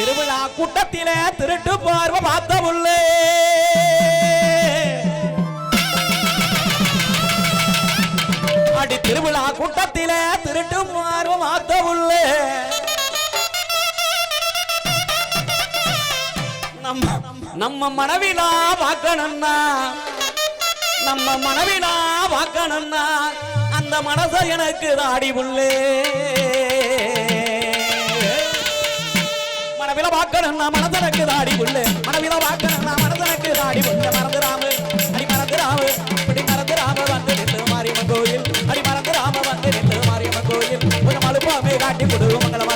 திருவிழா கூட்டத்திலே திருட்டு பார்வை பார்த்த உள்ளே அடி திருவிழா கூட்டத்திலே திருட்டு பார்வை பார்த்த உள்ளே நம்ம நம்ம மனைவினா பார்க்கணும்னா நம்ம மனைவினா பார்க்கணும்னா அந்த மனசை எனக்கு தாடி உள்ளே. மனவில மனதனக்கு தாடி உள்ளே மனவில பார்க்கணும்னா மனதனக்கு தாடி உள்ள மறந்துடாம அடி மறந்துடாம இப்படி மறந்துடாம வந்து நின்று மாரியம்மன் கோயில். அடி மறந்துடாம வந்து நின்று மாரியம்மன் கோயில். கொஞ்சம் அழுப்பாமே காட்டி கொடு மங்களமா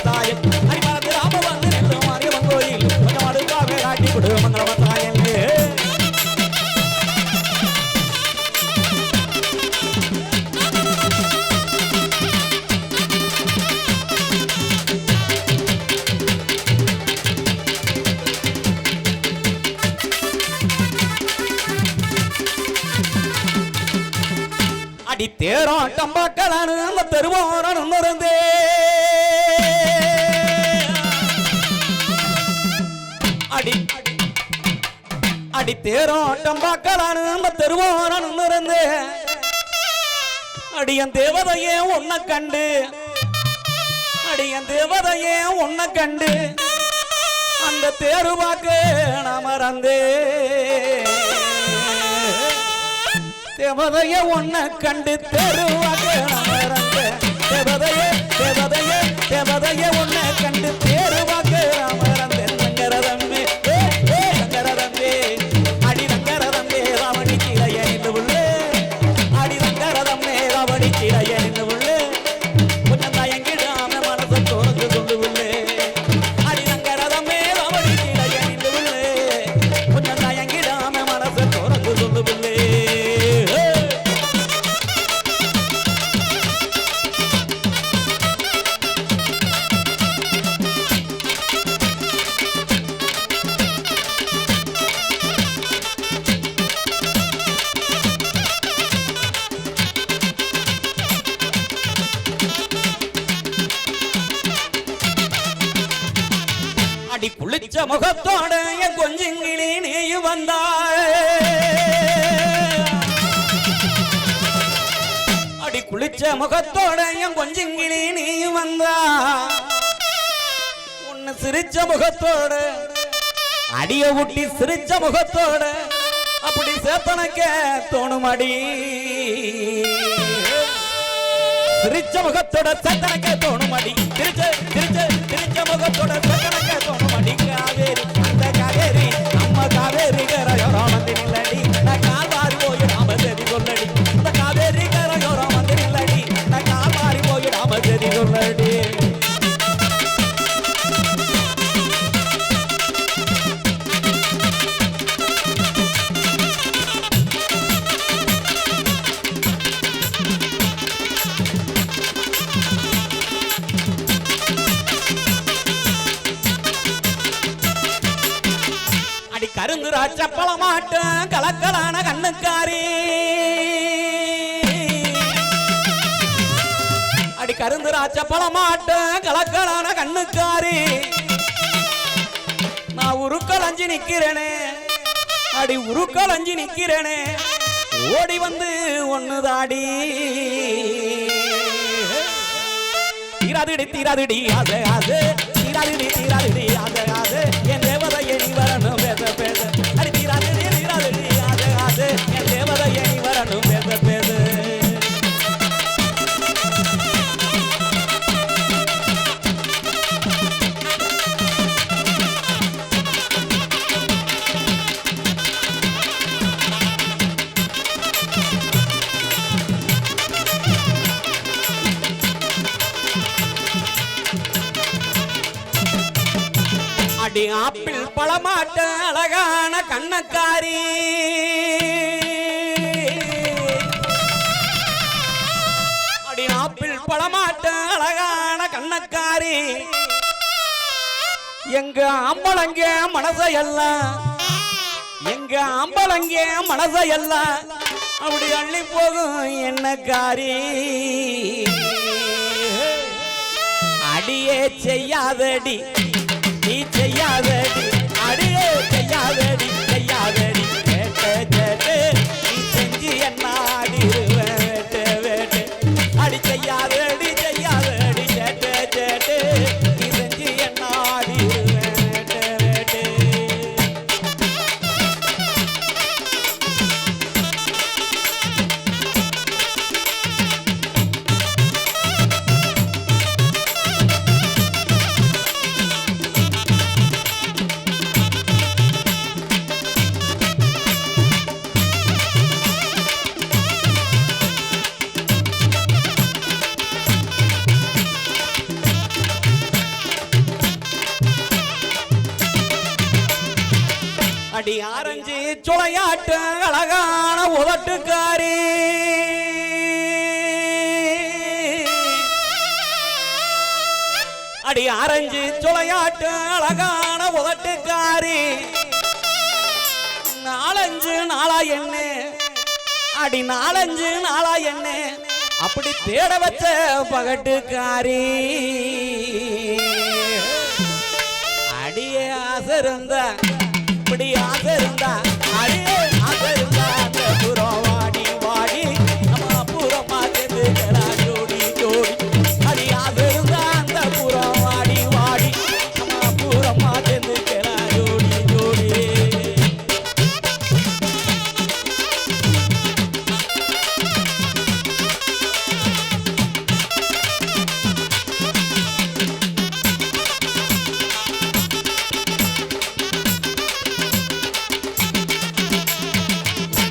அடி தேராட்டம் பார்க்கலான்னு அந்த தெருவோரம் இருந்தே அடி அடி தேரோம் டம்பாக்களானு நம்ம தெருவோரம் இருந்தே அடியன் தேவதையே உன்னை கண்டு. அடியன் தேவதையே உன்னை கண்டு. அந்த தேருவாக்கு நான் மறந்தே. தேவதைய ஒன்ன கண்டு தெருவாக தேவதைய தேவதைய அடி குளிச்ச முகத்தோட என் கொஞ்சிங்கிளி நீயும் வந்தாள் அடி குளிச்ச முகத்தோட என் கொஞ்சிங்கிளி நீயும் வந்தா உன்னை சிரிச்ச முகத்தோட அடிய ஊட்டி சிரிச்ச முகத்தோட அப்படி சேத்தனக்க தோணுமடி சிரிச்ச முகத்தோட சக்கனக்க தோணுமடி திருச்ச திருச்ச திருச்ச முகத்தோட சக்கனக்க சொல்லடி அடி கருந்து கலக்கலான கண்ணுக்காரி. அடி கருந்து ராச்சப்பள கலக்கலான கண்ணுக்காரி. நான் உருக்கள் அஞ்சு நிக்கிறேனே. அடி உருக்கள் அஞ்சு நிக்கிறேனே. ஓடி வந்து ஒண்ணுதாடி. தீராதுடி தீராதுடி அது அது. தீராதுடி அடி ஆப்பிள் பழமாட்ட அழகான கண்ணக்காரி. அடி ஆப்பிள் பழமாட்ட அழகான கண்ணக்காரி. எங்க அம்பளங்க மனசையெல்லாம் எங்க அம்பளங்க மனசையெல்லாம் அப்படி அள்ளி போகும் என்ன காரி? அடியே செய்யாதடி. முடியாது அடி ஆரஞ்சு சுளையாட்டு அழகான உதட்டுக்காரி. அடி ஆரஞ்சு சுளையாட்டு அழகான உதட்டுக்காரி. நாலஞ்சு நாளா என்ன? அடி நாலஞ்சு நாளா என்ன? அப்படி தேட வச்ச பகட்டுக்காரி. அடியே ஆசை இருந்தா இப்படி ஆக இருந்தா